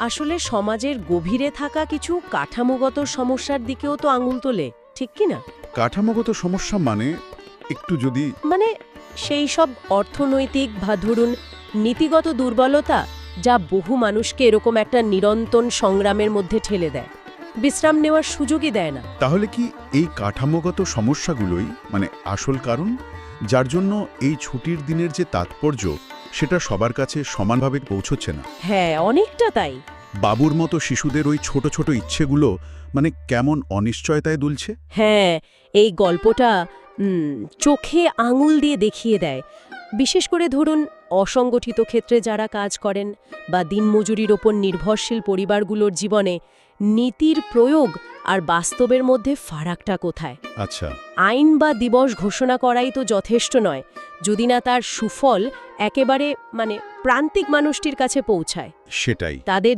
আসলে সমাজের গভীরে থাকা কিছু কাঠামোগত সমস্যার দিকেও তো আঙুল তোলে ঠিক কি না? কাঠামোগত সমস্যা মানে একটু যদি মানে সেই সব অর্থনৈতিক বা ধরুন নীতিগত দুর্বলতা যা বহু মানুষকে এরকম একটা নিরন্তন সংগ্রামের মধ্যে ঠেলে দেয় বিশ্রাম নেওয়ার সুযোগই দেয় না। তাহলে কি এই কাঠামোগত সমস্যাগুলোই মানে আসল কারণ? যার জন্য এই ছুটির দিনের যে তাৎপর্য সেটা সবার কাছে সমানভাবে পৌঁছচ্ছে না। হ্যাঁ অনেকটা তাই। বাবুর মতো শিশুদের ওই ছোট ছোট ইচ্ছেগুলো মানে কেমন অনিশ্চয়তায় দুলছে? হ্যাঁ এই গল্পটা চোখে আঙুল দিয়ে দেখিয়ে দেয়। বিশেষ করে ধরুন অসংগঠিত ক্ষেত্রে যারা কাজ করেন বা দিনমজুরির ওপর নির্ভরশীল পরিবারগুলোর জীবনে নীতির প্রয়োগ আর বাস্তবের মধ্যে ফারাকটা কোথায়? আচ্ছা। আইন বা দিবস ঘোষণা করাই তো যথেষ্ট নয় যদি না তার সুফল একেবারে মানে প্রান্তিক মানুষটির কাছে পৌঁছায়। সেটাই। তাদের